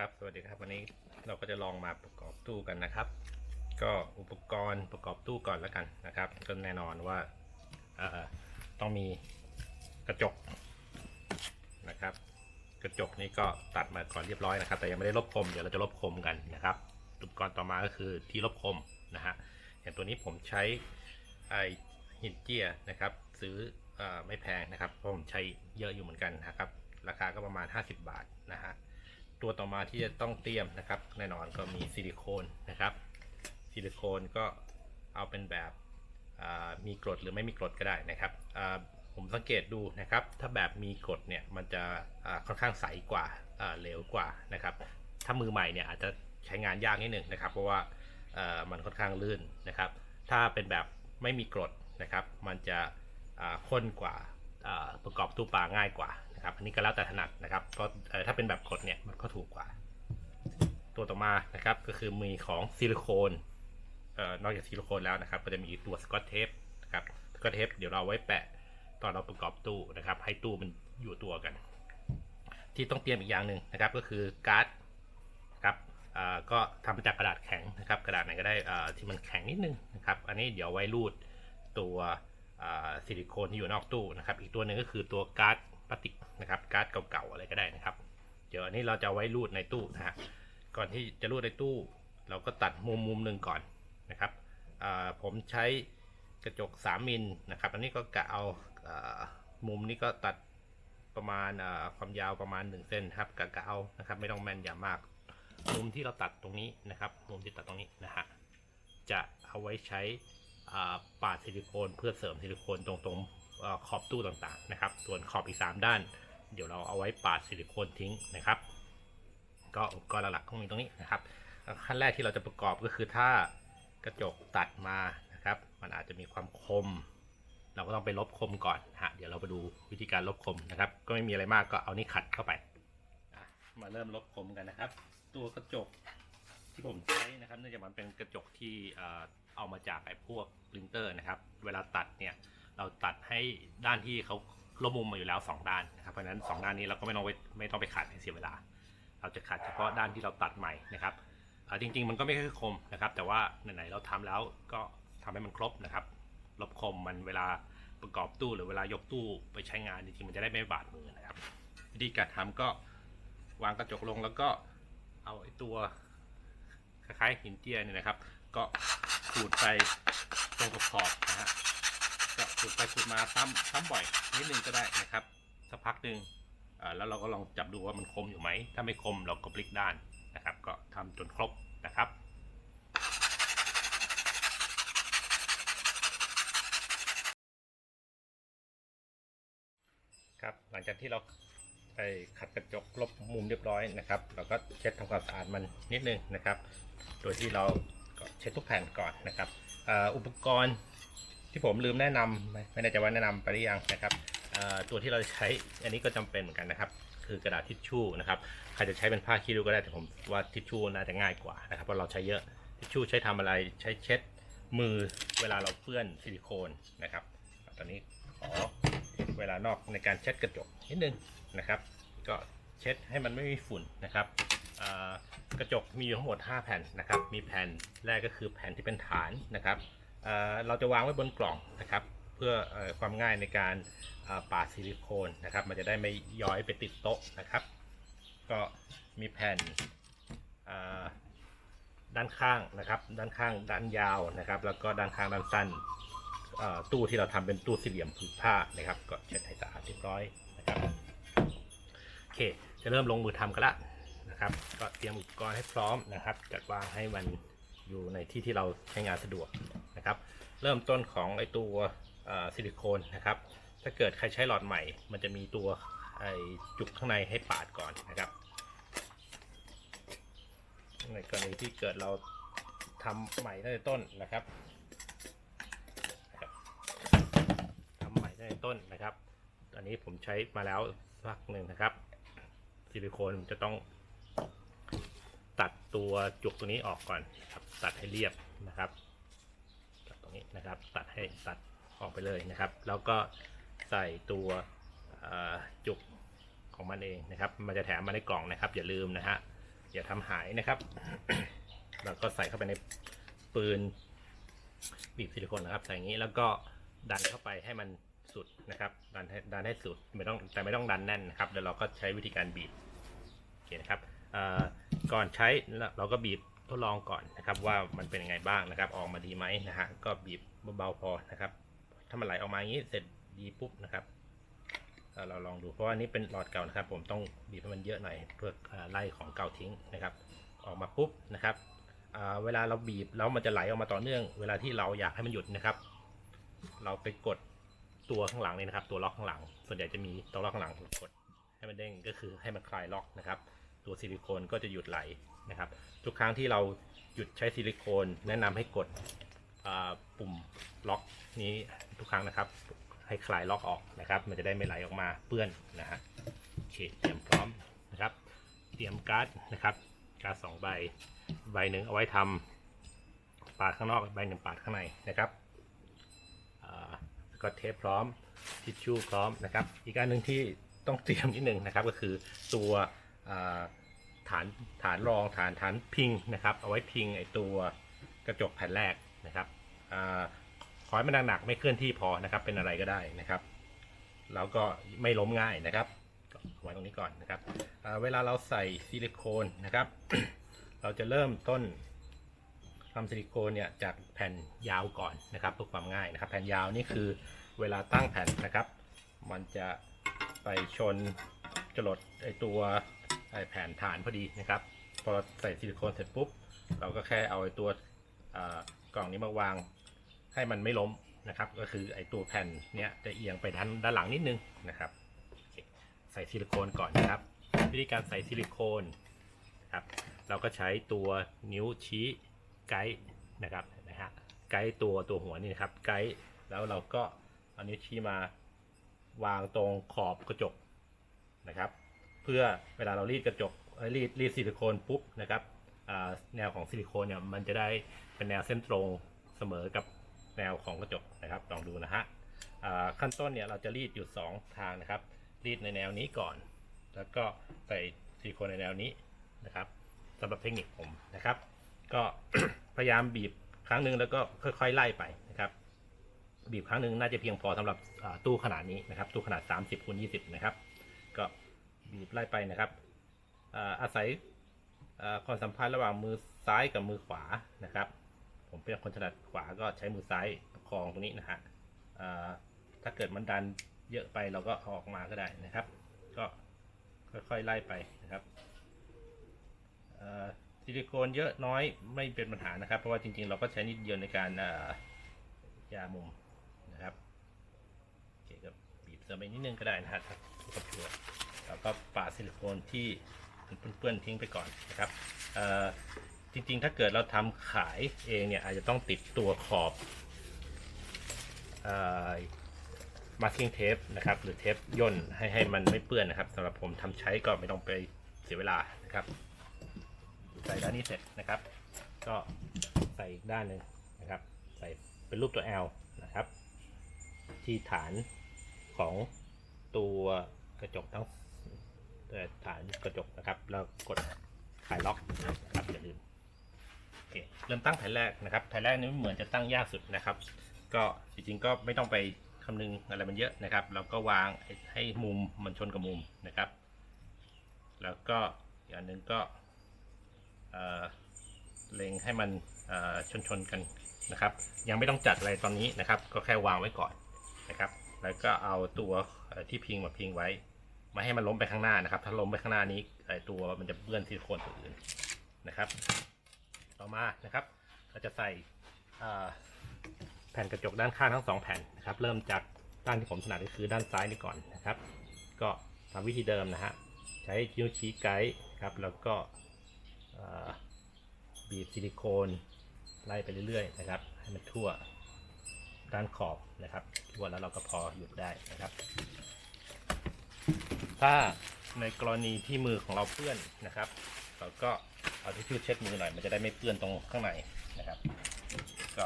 ครับสวัสดีครับวันนี้เราก็จะลองมาประกอบตู้กันนะครับ ก็อุปกรณ์ประกอบตู้ก่อนแล้วกันนะครับ ก็แน่นอนว่าต้องมีกระจกนะครับ กระจกนี้ก็ตัดมาก่อนเรียบร้อยนะครับ แต่ยังไม่ได้ลบคมเดี๋ยวเราจะลบคมกันนะครับอุปกรณ์ต่อมาก็คือที่ลบคมนะฮะอย่างตัวนี้ผมใช้ไอหินเจียนะครับ ซื้อเออไม่แพงนะครับเพราะผมใช้เยอะอยู่เหมือนกันนะครับ ราคาก็ประมาณ 50 บาทนะฮะ ตัวต่อมาที่จะต้องเตรียมนะครับ แน่นอนก็มีซิลิโคนนะครับ ซิลิโคนก็เอาเป็นแบบมีกรดหรือไม่มีกรดก็ได้นะครับผมสังเกตดูนะครับ ถ้าแบบมีกรดเนี่ยมันจะค่อนข้างใสกว่าเหลวกว่านะครับ ถ้ามือใหม่เนี่ยอาจจะใช้งานยากนิดหนึ่งนะครับ เพราะว่ามันค่อนข้างลื่นนะครับ ถ้าเป็นแบบไม่มีกรดนะครับ มันจะข้นกว่าประกอบตู้ปลาง่ายกว่า นะครับ อันนี้ก็แล้วแต่ถนัดนะครับ เพราะถ้าเป็นแบบกดเนี่ยมันก็ถูกกว่า ตัวต่อมานะครับก็คือมีของซิลิโคนออนอกจากซิลิโคนแล้วนะครับ ก็จะมีตัวสกอตเทปนะครับสกอตเทปเดี๋ยวเราไว้แปะตอนเราประกอบตู้นะครับ ให้ตู้มันอยู่ตัวกัน ที่ต้องเตรียมอีกอย่างหนึ่งนะครับ ก็คือการ์ดครับก็ทำมาจากกระดาษแข็งนะครับ กระดาษไหนก็ได้ที่มันแข็งนิดนึงนะครับ อันนี้เดี๋ยวไว้รูดตัวซิลิโคนที่อยู่นอกตู้นะครับ อีกตัวหนึ่งก็คือตัวการ์ด พลาสติกนะครับการ์ดเก่าๆอะไรก็ได้นะครับ เดี๋ยวอันนี้เราจะไว้รูดในตู้นะฮะก่อนที่จะรูดในตู้ เราก็ตัดมุมมุมหนึ่งก่อนนะครับผมใช้กระจก 3 มิลนะครับ อันนี้ก็กะเอามุมนี้ก็ตัดประมาณความยาวประมาณ1เซนครับกะกะเอานะครับ ไม่ต้องแม่นยำมาก มุมที่เราตัดตรงนี้นะครับ มุมที่ตัดตรงนี้นะฮะจะเอาไว้ใช้ปาดซิลิโคนเพื่อเสริมซิลิโคนตรงตรง ขอบตู้ต่างๆนะครับ ส่วนขอบอีก 3 ด้าน เดี๋ยวเราเอาไว้ปาดซิลิโคนทิ้งนะครับ ก็อุปกรณ์หลักๆของมีตรงนี้นะครับ ขั้นแรกที่เราจะประกอบก็คือถ้ากระจกตัดมานะครับ มันอาจจะมีความคม เราก็ต้องไปลบคมก่อนฮะเดี๋ยวเราไปดูวิธีการลบคมนะครับ ก็ไม่มีอะไรมากก็เอานี่ขัดเข้าไป มาเริ่มลบคมกันนะครับ ตัวกระจกที่ผมใช้นะครับเนื่องจากมันเป็นกระจกที่เอ่อเอามาจากไอ้พวกปรินเตอร์นะครับ เวลาตัดเนี่ย เราตัดให้ด้านที่เขาลบมุมมาอยู่แล้วสองด้านนะครับเพราะฉะนั้นสองด้านนี้เราก็ไม่ต้องไปไม่ต้องไปขัดให้เสียเวลา เราจะขัดเฉพาะด้านที่เราตัดใหม่นะครับจริงๆ มันก็ไม่ค่อยคมนะครับ แต่ว่าไหนๆเราทำแล้วก็ทำให้มันครบนะครับลบคมมันเวลาประกอบตู้หรือเวลายกตู้ไปใช้งานจริงๆมันจะได้ไม่บาดมือนะครับ วิธีการทำก็วางกระจกลงแล้วก็เอาไอ้ตัวคล้ายๆหินเจียเนี่ยนะครับ ก็ขูดไปตรงขอบๆนะฮะ ขูดไปขูดมาซ้ำซ้ำบ่อยนิดนึงก็ได้นะครับสักพักหนึ่งแล้วเราก็ลองจับดูว่ามันคมอยู่ไหม ถ้าไม่คมเราก็พลิกด้านนะครับ ก็ทำจนครบนะครับครับหลังจากที่เราไปขัดกระจกลบมุมเรียบร้อยนะครับ เราก็เช็ดทำความสะอาดมันนิดนึงนะครับ โดยที่เราก็เช็ดทุกแผ่นก่อนนะครับออุปกรณ์ ที่ผมลืมแนะนำไม่ไม่แน่ใจว่าแนะนำไปหรือยังนะครับตัวที่เราใช้อันนี้ก็จำเป็นเหมือนกันนะครับ คือกระดาษทิชชู่นะครับใครจะใช้เป็นผ้าคีริ้วก็ได้แต่ผมว่าทิชชู่น่าจะง่ายกว่านะครับเพราะเราใช้เยอะทิชชู่ใช้ทำอะไรใช้เช็ดมือเวลาเราเปื้อนซิลิโคนนะครับ ตอนนี้ขอเวลานอกในการเช็ดกระจกนิดนึงนะครับ ก็เช็ดให้มันไม่มีฝุ่นนะครับกระจกมีอยู่ทั้งหมด 5 แผ่นนะครับ มีแผ่นแรกก็คือแผ่นที่เป็นฐานนะครับ เราจะวางไว้บนกล่องนะครับ เพื่อความง่ายในการปาดซิลิโคนนะครับ มันจะได้ไม่ย้อยไปติดโต๊ะนะครับ ก็มีแผ่นด้านข้างนะครับ ด้านข้างด้านยาวนะครับ แล้วก็ด้านข้างด้านสั้นตู้ที่เราทำเป็นตู้สี่เหลี่ยมผืนผ้านะครับ ก็เช็ดให้สะอาดเรียบร้อยนะครับโอเค จะเริ่มลงมือทำกันละนะครับ ก็เตรียมอุปกรณ์ให้พร้อมนะครับ จัดวางให้มันอยู่ในที่ที่เราใช้งานสะดวก นะครับ เริ่มต้นของไอตัวซิลิโคนนะครับ ถ้าเกิดใครใช้หลอดใหม่ มันจะมีตัวไอจุกข้างในให้ปาดก่อนนะครับ ในกรณีที่เกิดเราทำใหม่ตั้งแต่ต้นนะครับทำใหม่ตั้งแต่ต้นนะครับตอนนี้ผมใช้มาแล้วสักหนึ่งนะครับ ซิลิโคนจะต้องตัดตัวจุกตัวนี้ออกก่อนครับตัดให้เรียบนะครับ นี้นะครับ ตัดให้ตัดออกไปเลยนะครับ แล้วก็ใส่ตัวจุกของมันเองนะครับ มันจะแถมมาในกล่องนะครับ อย่าลืมนะฮะอย่าทำหายนะครับ แล้วก็ใส่เข้าไปในปืนบีบซิลิโคนนะครับ ใส่อย่างนี้แล้วก็ดันเข้าไปให้มันสุดนะครับ ดันให้ดันให้สุดไม่ต้องแต่ไม่ต้องดันแน่นนะครับเดี๋ยวเราก็ใช้วิธีการบีบโอเคนะครับก่อนใช้เราก็บีบ ทดลองก่อนนะครับว่ามันเป็นยังไงบ้างนะครับ ออกมาดีไหมนะฮะก็บีบเบาๆพอนะครับ ถ้ามันไหลออกมาอย่างนี้เสร็จดีปุ๊บนะครับเราลองดูเพราะว่านี้เป็นหลอดเก่านะครับ ผมต้องบีบให้มันเยอะหน่อยเพื่อไล่ของเก่าทิ้งนะครับ ออกมาปุ๊บนะครับเวลาเราบีบแล้วมันจะไหลออกมาต่อเนื่อง เวลาที่เราอยากให้มันหยุดนะครับ เราไปกดตัวข้างหลังนี่นะครับ ตัวล็อกข้างหลัง ส่วนใหญ่จะมีตัวล็อกข้างหลังกดให้มันเด้งก็คือให้มันคลายล็อกนะครับ ตัวซิลิโคนก็จะหยุดไหล นะครับ ทุกครั้งที่เราหยุดใช้ซิลิโคนแนะนำให้กดปุ่มล็อกนี้ทุกครั้งนะครับ ให้คลายล็อกออกนะครับ มันจะได้ไม่ไหลออกมาเปื้อนนะฮะโอเคเตรียมพร้อมนะครับ เตรียมการ์ดนะครับการ์ดสองใบใบหนึ่งเอาไว้ทำปาดข้างนอกใบหนึ่งปาดข้างในนะครับก็เทปพร้อมทิชชู่พร้อมนะครับ อีกอันหนึ่งที่ต้องเตรียมนิดหนึ่งนะครับ ก็คือตัว ฐานฐานรองฐานฐานพิงนะครับเอาไว้พิงไอตัวกระจกแผ่นแรกนะครับอขอให้มันหนักๆไม่เคลื่อนที่พอนะครับ เป็นอะไรก็ได้นะครับแล้วก็ไม่ล้มง่ายนะครับไว้ตรงนี้ก่อนนะครับเวลาเราใส่ซิลิโคนนะครับ เราจะเริ่มต้นทำซิลิโคนเนี่ยจากแผ่นยาวก่อนนะครับเพื่อความง่ายนะครับ แผ่นยาวนี่คือเวลาตั้งแผ่นนะครับ มันจะไปชนจรดไอตัว แผ่นฐานพอดีนะครับ พอใส่ซิลิโคนเสร็จปุ๊บ เราก็แค่เอาไอตัวกล่องนี้มาวางให้มันไม่ล้มนะครับ ก็คือไอตัวแผ่นเนี้ยจะเอียงไปด้านด้านหลังนิดนึงนะครับ ใส่ซิลิโคนก่อนนะครับ วิธีการใส่ซิลิโคนนะครับเราก็ใช้ตัวนิ้วชี้ไกด์นะครับนะฮะไกด์ตัวตัวหัวนี่นะครับไกด์แล้วเราก็เอานิ้วชี้มาวางตรงขอบกระจกนะครับ เพื่อเวลาเรารีดกระจกรีดรีดซิลิโคนปุ๊บนะครับแนวของซิลิโคนเนี่ยมันจะได้เป็นแนวเส้นตรงเสมอกับแนวของกระจกนะครับลองดูนะฮะขั้นต้นเนี่ยเราจะรีดอยู่สองทางนะครับ รีดในแนวนี้ก่อน แล้วก็ใส่ซิลิโคนในแนวนี้นะครับสำหรับเทคนิคผมนะครับ ก็พยายามบีบครั้งหนึ่งแล้วก็ค่อยๆไล่ไปนะครับ บีบครั้งหนึ่งน่าจะเพียงพอสำหรับตู้ขนาดนี้นะครับ ตู้ขนาด 30คูณ20 นะครับ บีบไล่ไปนะครับอาศัยความสัมพันธ์ระหว่างมือซ้ายกับมือขวานะครับ ผมเป็นคนถนัดขวาก็ใช้มือซ้ายประคองตรงนี้นะฮะถ้าเกิดมันดันเยอะไปเราก็ออกมาก็ได้นะครับ ก็ค่อยๆไล่ไปนะครับซิลิโคนเยอะน้อยไม่เป็นปัญหานะครับ เพราะว่าจริงๆ เราก็ใช้นิดเดียวในการยามุมนะครับโอเคก็บีบเสริมไปนิดนึงก็ได้นะฮะถ้าถ้าเผื่อ แล้วก็ปาซิลิโคนที่เปื้อนๆทิ้งไปก่อนนะครับจริงๆ ถ้าเกิดเราทำขายเองเนี่ยอาจจะต้องติดตัวขอบมาร์กิ้งเทปนะครับหรือเทปย่นให้ให้มันไม่เปื้อนนะครับสำหรับผมทำใช้ก็ไม่ต้องไปเสียเวลานะครับใส่ด้านนี้เสร็จนะครับ ก็ใส่อีกด้านหนึ่งนะครับ ใส่เป็นรูปตัว L นะครับ ที่ฐานของตัวกระจกทั้ง ฐานกระจกนะครับ แล้วกดคลายล็อกนะครับอย่าลืมโอเคเริ่มตั้งแผ่นแรกนะครับแผ่นแรกนี้เหมือนจะตั้งยากสุดนะครับ ก็จริงๆก็ไม่ต้องไปคำนึงอะไรมันเยอะนะครับ เราก็วางให้มุมมันชนกับมุมนะครับ แล้วก็อีกอันหนึ่งก็เล็งให้มันชนชนๆกันนะครับ ยังไม่ต้องจัดอะไรตอนนี้นะครับ ก็แค่วางไว้ก่อนนะครับ แล้วก็เอาตัวที่พิงมาพิงไว้ ไม่ให้มันล้มไปข้างหน้านะครับ ถ้าล้มไปข้างหน้านี้ไอตัวมันจะเปื้อนซิลิโคนตัวอื่นนะครับ ต่อมานะครับ เราจะใส่แผ่นกระจกด้านข้างทั้งสองแผ่นนะครับ เริ่มจากด้านที่ผมถนัดก็คือด้านซ้ายนี่ก่อนนะครับ ก็ทำวิธีเดิมนะฮะใช้นิ้วชี้ไกด์ครับแล้วก็บีบซิลิโคนไล่ไปเรื่อยๆนะครับ ให้มันทั่วด้านขอบนะครับทั่วแล้วเราก็พอหยุดได้นะครับ ถ้าในกรณีที่มือของเราเปื้อนนะครับ เราก็เอาทิชชู่เช็ดมือหน่อยมันจะได้ไม่เปื้อนตรงข้างในนะครับ ก็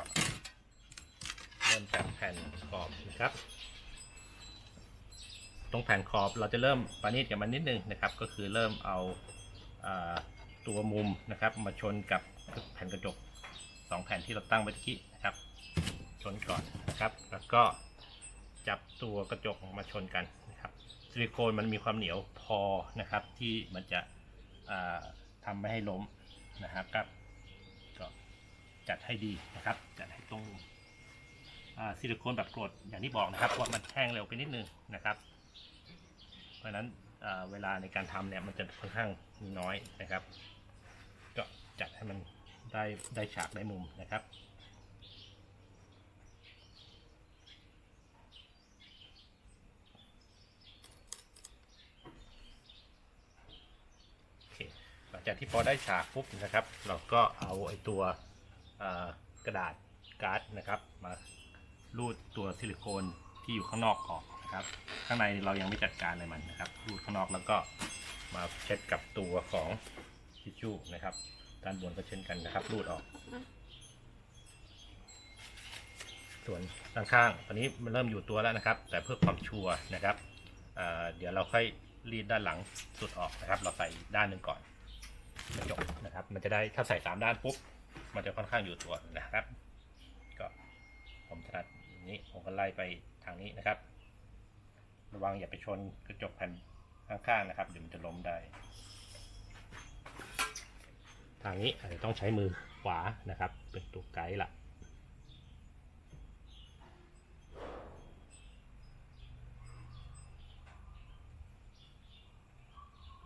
เริ่มจากแผ่นขอบนะครับ ตรงแผ่นขอบเราจะเริ่มประณีตกับมันนิดนึงนะครับ ก็คือเริ่มเอาอาตัวมุมนะครับ มาชนกับแผ่นกระจกสองแผ่นที่เราตั้งไว้ตะกี้นะครับ ชนก่อนนะครับ แล้วก็จับตัวกระจกมาชนกัน ซิลิโคนมันมีความเหนียวพอนะครับ ที่มันจะอ่าทำไม่ให้ล้มนะครับครับก็จัดให้ดีนะครับ จัดให้ตรงซิลิโคนแบบกรดอย่างที่บอกนะครับว่ามันแห้งเร็วไปนิดนึงนะครับ เพราะฉะนั้นเวลาในการทำเนี่ยมันจะค่อนข้างน้อยนะครับ ก็จัดให้มันได้ได้ฉากได้มุมนะครับ โอเคหลัง จากที่พอได้ฉากปุ๊บนะครับ เราก็เอาไอ้ตัวกระดาษการ์ดนะครับ มารูดตัวซิลิโคนที่อยู่ข้างนอกออกนะครับ ข้างในเรายังไม่จัดการอะไรมันนะครับ รูดข้างนอกแล้วก็มาเช็ดกับตัวของทิชชู่นะครับด้านบนก็เช่นกันนะครับ รูดออก ส่วนด้านข้างตอนนี้มันเริ่มอยู่ตัวแล้วนะครับ แต่เพื่อความชัวร์นะครับเเดี๋ยวเราค่อยรีดด้านหลังสุดออกนะครับ เราใส่ด้านหนึ่งก่อน กระจกนะครับ มันจะได้ถ้าใส่สามด้านปุ๊บ มันจะค่อนข้างอยู่ตัวนะครับ ก็ผมถนัดนี้ผมก็ไล่ไปทางนี้นะครับ ระวังอย่าไปชนกระจกแผ่นข้างๆนะครับเดี๋ยวมันจะล้มได้ ทางนี้อาจจะต้องใช้มือขวานะครับ เป็นตัวไกด์ละ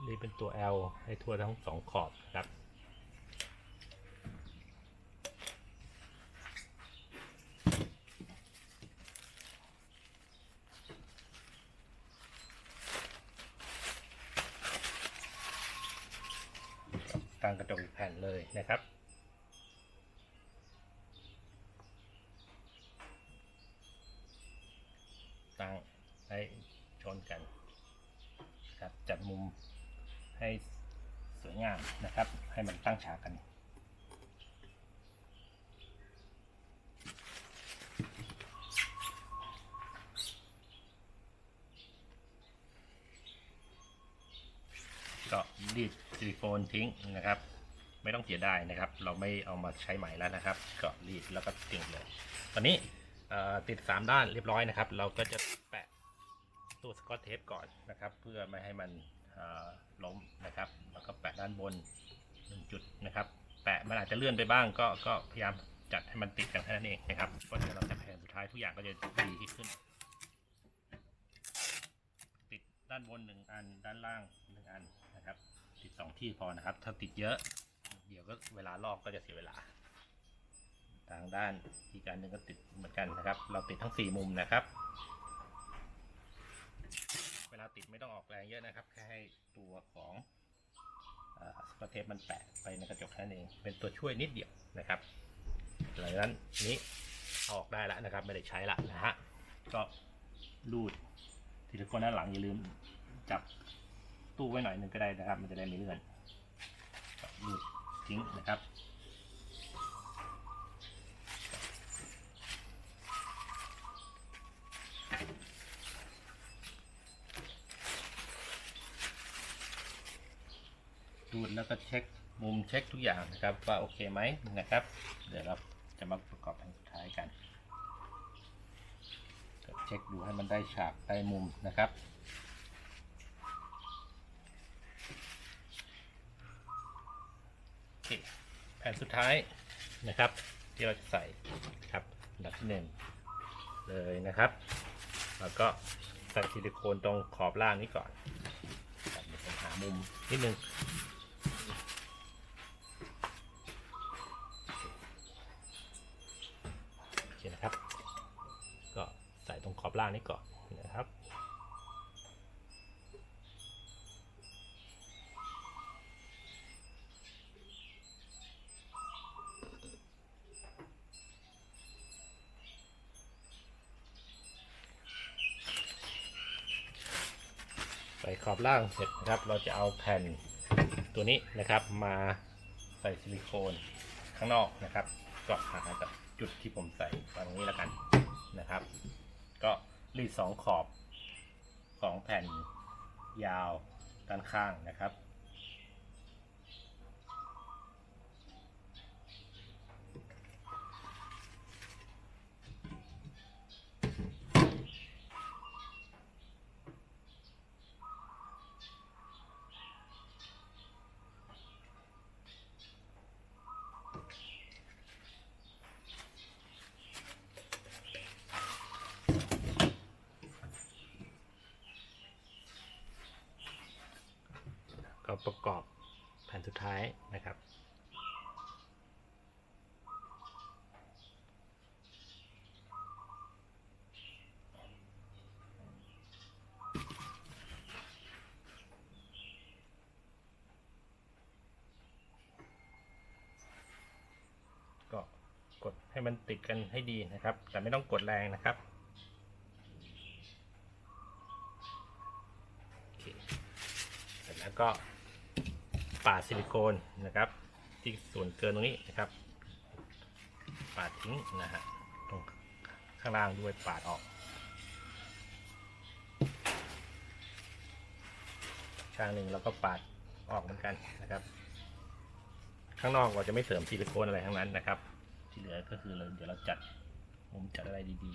นี่เป็นตัว L ให้ทั่วทั้งสองขอบครับ ตั้งกระจกอีกแผ่นเลยนะครับ ตั้งให้ชนกันนะครับ จัดมุมให้สวยงาม นะครับ ให้มันตั้งฉากกัน ก็รีดซิลิโคนทิ้งนะครับ ไม่ต้องเสียดายนะครับ เราไม่เอามาใช้ใหม่แล้วนะครับ ก็รีดแล้วก็ทิ้งเลย ตอนนี้ติด 3 ด้านเรียบร้อยนะครับ เราก็จะแปะตัวสกอตเทปก่อนนะครับ เพื่อไม่ให้มัน ล้มนะครับ แล้วก็แปะด้านบนหนึ่งจุดนะครับ แปะมันอาจจะเลื่อนไปบ้างก็ก็พยายามจัดให้มันติดกันแค่นั้นเองนะครับก็เดี๋ยวเราจะแผนสุดท้ายทุกอย่างก็จะดีขึ้น ติดด้านบนหนึ่งอันด้านล่างหนึ่งอันนะครับ ติดสองที่พอนะครับ ถ้าติดเยอะ เดี๋ยวก็เวลาลอกก็จะเสียเวลา ทางด้านอีกการหนึ่งก็ติดเหมือนกันนะครับ เราติดทั้งสี่มุมนะครับ ลาติดไม่ต้องออกแรงเยอะนะครับ แค่ให้ตัวของสกอตเทปมันแปะไปในกระจกแค่นั้นเอง เป็นตัวช่วยนิดเดียวนะครับหลังจากนั้นนี้ออกได้แล้วนะครับ ไม่ได้ใช้ละนะฮะก็รูดซิลิโคนด้านหลังอย่าลืมจับตู้ไว้หน่อยหนึงก็ได้นะครับ มันจะได้ไม่เลื่อนก็รูดทิ้งนะครับ ดูดแล้วก็เช็คมุมเช็คทุกอย่างนะครับว่าโอเคไหมนะครับ เดี๋ยวเราจะมาประกอบแผ่นสุดท้ายกันก็เช็คดูให้มันได้ฉากได้มุมนะครับแผ่นสุดท้ายนะครับ ที่เราจะใส่ครับดับที่หนึ่งเลยนะครับ แล้วก็ใส่ซิลิโคนตรงขอบล่างนี้ก่อนหามุมนิดนึง โอเคนะครับ ก็ใส่ตรงขอบล่างนี้ก่อนนะครับใส่ขอบล่างเสร็จนะครับ เราจะเอาแผ่นตัวนี้นะครับมาใส่ซิลิโคนข้างนอกนะครับก็หาจาก จุดที่ผมใส่ตรงนี้แล้วกันนะครับ ก็รีดสองขอบของแผ่นยาวด้านข้างนะครับ ก็ประกอบแผ่นสุดท้ายนะครับ ก็กดให้มันติดกันให้ดีนะครับ แต่ไม่ต้องกดแรงนะครับเสร็จแล้วก็ ปาดซิลิโคนนะครับ ที่ส่วนเกินตรงนี้นะครับ ปาดทิ้งนะฮะตรงข้างล่างด้วยปาดออกข้างหนึ่งแล้วก็ปาดออกเหมือนกันนะครับ ข้างนอกเราจะไม่เสริมซิลิโคนอะไรทั้งนั้นนะครับ ที่เหลือก็คือเราเดี๋ยวเราจัดมุมจัดอะไรดี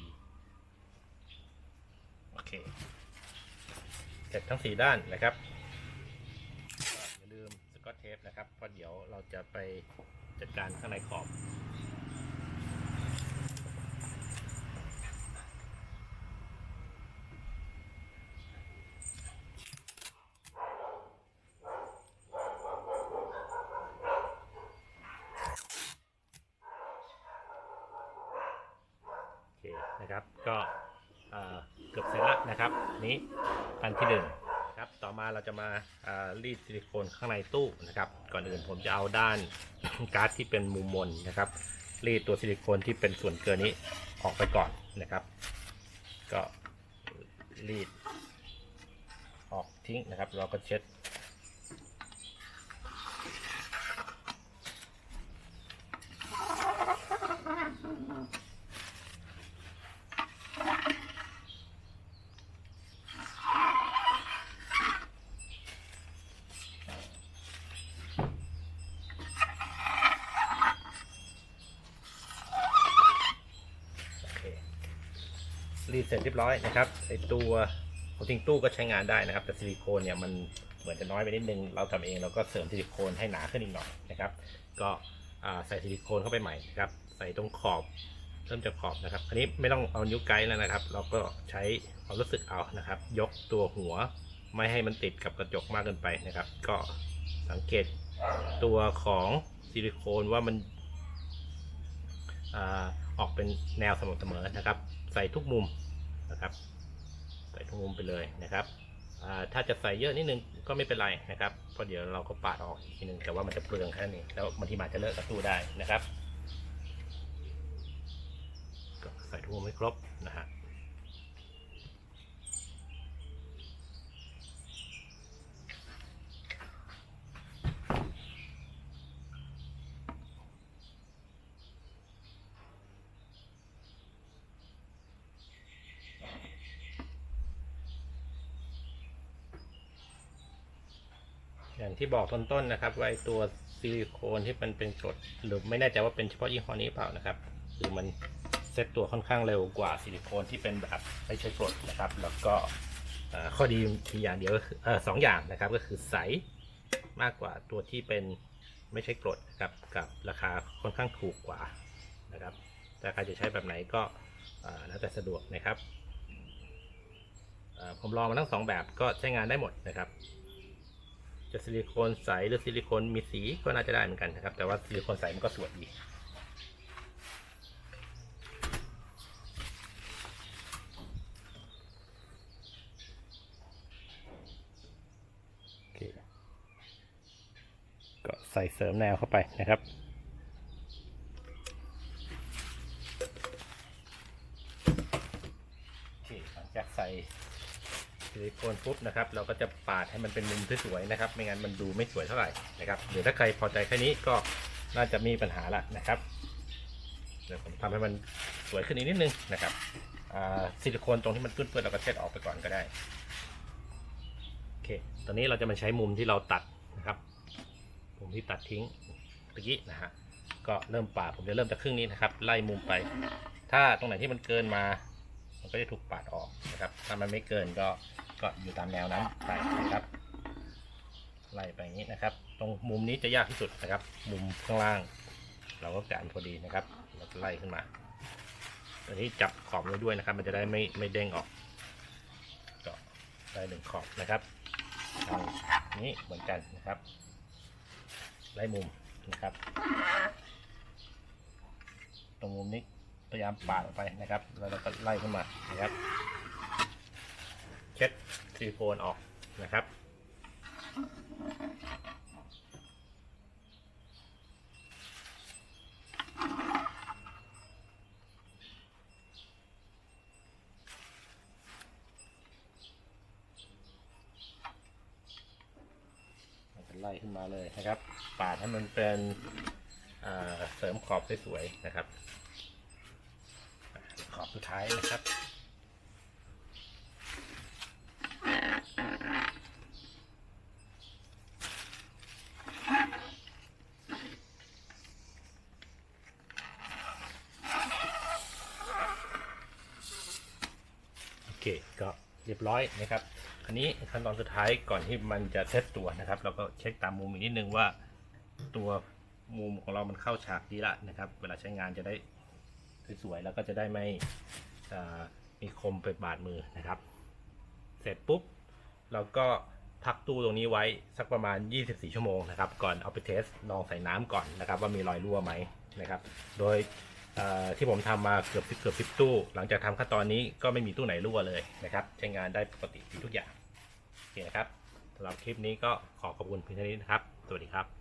ๆโอเคเสร็จทั้งสี่ด้านนะครับ กอตเทปนะครับเพราะเดี๋ยวเราจะไปจัดการข้างในขอบโอเคนะครับก็เอ่อเกือบเสร็จแล้วนะครับ นี้อันที่หนึ่ง เราจะมารีดซิลิโคนข้างในตู้นะครับ ก่อนอื่นผมจะเอาด้านการ์ดที่เป็นมุมมนนะครับ รีดตัวซิลิโคนที่เป็นส่วนเกินนี้ออกไปก่อนนะครับ ก็รีดออกทิ้งนะครับ เราก็เช็ด โอเครีด เสร็จเรียบร้อยนะครับไอตัวโคตติ้งตู้ก็ใช้งานได้นะครับ แต่ซิลิโคนเนี่ยมันเหมือนจะน้อยไปนิดนึง เราทำเองเราก็เสริมซิลิโคนให้หนาขึ้นอีกหน่อยนะครับ ก็ใส่ซิลิโคนเข้าไปใหม่นะครับ ใส่ตรงขอบเริ่มจากขอบนะครับ อันนี้ไม่ต้องเอานิ้วไกด์แล้วนะครับ เราก็ใช้ความรู้สึกเอานะครับ ยกตัวหัวไม่ให้มันติดกับกระจกมากเกินไปนะครับ ก็สังเกตตัวของซิลิโคนว่ามันอออกเป็นแนวสม่ำเสมอนะครับ ใส่ทุกมุม นะครับ ใส่ทุกมุมไปเลยนะครับถ้าจะใส่เยอะนิดนึงก็ไม่เป็นไรนะครับเพราะเดี๋ยวเราก็ปาดออกอีกทีนึงแต่ว่ามันจะเปลืองแค่นี้แล้วบางทีมันอาจจะเลอะกระตู้ได้นะครับ ก็ใส่ทุกมุมให้ครบนะฮะ อย่างที่บอกต้นๆนนะครับว่าไอตัวซิลิโคนที่มันเป็นกรดหรือไม่แน่ใจว่าเป็นเฉพาะยี่ห้อนี้เปล่านะครับคือมันเซตตัวค่อนข้างเร็วกว่าซิลิโคนที่เป็นแบบไม่ใช่กรดนะครับ แล้วก็ข้อดีมีอย่างเดียวก็คือสองอย่างนะครับก็คือใสมากกว่าตัวที่เป็นไม่ใช่กรดนะครับกับราคาค่อนข้างถูกกว่านะครับแต่ใครจะใช้แบบไหนก็แล้วแต่สะดวกนะครับผมลองมาทั้งสองแบบก็ใช้งานได้หมดนะครับ จะซิลิโคนใสหรือซิลิโคนมีสีก็น่าจะได้เหมือนกันนะครับ แต่ว่าซิลิโคนใสมันก็สวยดีโอเคก็ใส่เสริมแนวเข้าไปนะครับโอเคหลังจากใส่ ซิลิโคนปุ๊บนะครับเราก็จะปาดให้มันเป็นมุมสวยๆนะครับ ไม่งั้นมันดูไม่สวยเท่าไหร่นะครับเดี๋ยวถ้าใครพอใจแค่นี้ก็น่าจะมีปัญหาละนะครับเดี๋ยวผมทำให้มันสวยขึ้นอีกนิดนึงนะครับซิลิโคนตรงที่มันเปื้อนๆเราก็เช็ดออกไปก่อนก็ได้โอเคตอนนี้เราจะมาใช้มุมที่เราตัดนะครับมุมที่ตัดทิ้งเมื่อกี้นะฮะก็เริ่มปาดผมจะเริ่มจากครึ่งนี้นะครับ ไล่มุมไป ถ้าตรงไหนที่มันเกินมา มันก็จะถูกปาดออกนะครับ ถ้ามันไม่เกินก็ ก็อยู่ตามแนวนั้นไปนะครับไล่ไปอย่างนี้นะครับ ตรงมุมนี้จะยากที่สุดนะครับ มุมข้างล่าง เราก็การพอดีนะครับเราจะไล่ขึ้นมาตัวนี้จับขอบไว้ด้วยนะครับ มันจะได้ไม่ไม่เด้งออกก็ได้หนึ่งขอบนะครับนี้เหมือนกันนะครับไล่มุมนะครับ ตรงมุมนี้พยายามปาดออกไปนะครับ แล้วเราก็ไล่ขึ้นมานะครับ เช็ดซิลิโคนออกนะครับมันจะไล่ขึ้นมาเลยนะครับ ปาดให้มันเป็นเสริมขอบสวยๆนะครับ ขอบสุดท้ายนะครับ เคก็เรียบร้อยนะครับ อันนี้ขั้นตอนสุดท้ายก่อนที่มันจะเซตตัวนะครับ เราก็เช็คตามมุมอีกนิดนึงว่า ตัวมุมของเรามันเข้าฉากดีละนะครับ เวลาใช้งานจะได้สวยๆแล้วก็จะได้ไม่มีคมไปบาดมือนะครับ เสร็จปุ๊บเราก็พักตู้ตรงนี้ไว้สักประมาณ 24 ชั่วโมงนะครับ ก่อนเอาไปเทสลองใส่น้ำก่อนนะครับ ว่ามีรอยรั่วไหมนะครับ โดย ที่ผมทำมาเกือบเกือบสิบตู้ หลังจากทำขั้นตอนนี้ก็ไม่มีตู้ไหนรั่วเลยนะครับ ใช้งานได้ปกติทุกอย่างโอเคนะครับสำหรับคลิปนี้ก็ขอขอบคุณเพียงเท่านี้นะครับ สวัสดีครับ